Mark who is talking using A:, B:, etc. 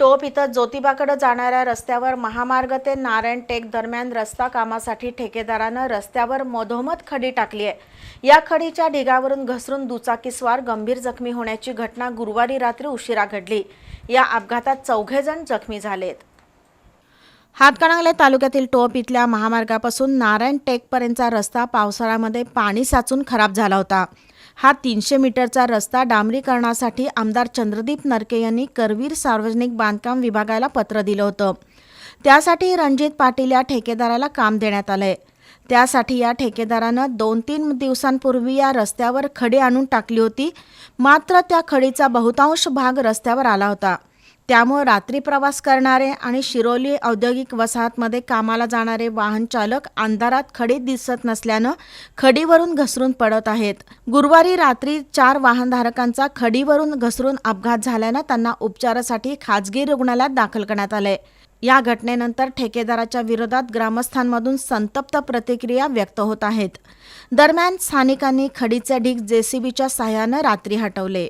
A: टोप इथं ज्योतिबाकडे जाणाऱ्या रस्त्यावर महामार्ग ते नारायण टेक दरम्यान रस्ता कामासाठी ठेकेदारानं रस्त्यावर मधोमध खडी टाकली आहे. या खडीच्या ढिगावरून घसरून दुचाकीस्वार गंभीर जखमी होण्याची घटना गुरुवारी रात्री उशिरा घडली. या अपघातात चौघे जण जखमी झालेत. हातकणंगले तालुक्यातील टोप इथल्या महामार्गापासून नारायण टेकपर्यंतचा रस्ता पावसाळ्यामध्ये पाणी साचून खराब झाला होता. हा तीनशे मीटरचा रस्ता डांबरीकरणासाठी आमदार चंद्रदीप नरके यांनी करवीर सार्वजनिक बांधकाम विभागाला पत्र दिलं होतं. त्यासाठी रणजित पाटील या ठेकेदाराला काम देण्यात आलंय. त्यासाठी या ठेकेदारानं दोन तीन दिवसांपूर्वी या रस्त्यावर खडी आणून टाकली होती. मात्र त्या खडीचा बहुतांश भाग रस्त्यावर आला होता. त्यामुळे रात्री प्रवास करणारे आणि शिरोली औद्योगिक वसाहतमध्ये कामाला जाणारे वाहन चालक अंधारात खडीत दिसत नसल्यानं खडीवरून घसरून पडत आहेत. गुरुवारी रात्री चार वाहनधारकांचा खडीवरून घसरून अपघात झाल्यानं त्यांना उपचारासाठी खाजगी रुग्णालयात दाखल करण्यात आलंय. या घटनेनंतर ठेकेदाराच्या विरोधात ग्रामस्थांमधून संतप्त प्रतिक्रिया व्यक्त होत आहेत. दरम्यान स्थानिकांनी खडीचे ढीग जेसीबीच्या सहाय्यानं रात्री हटवले.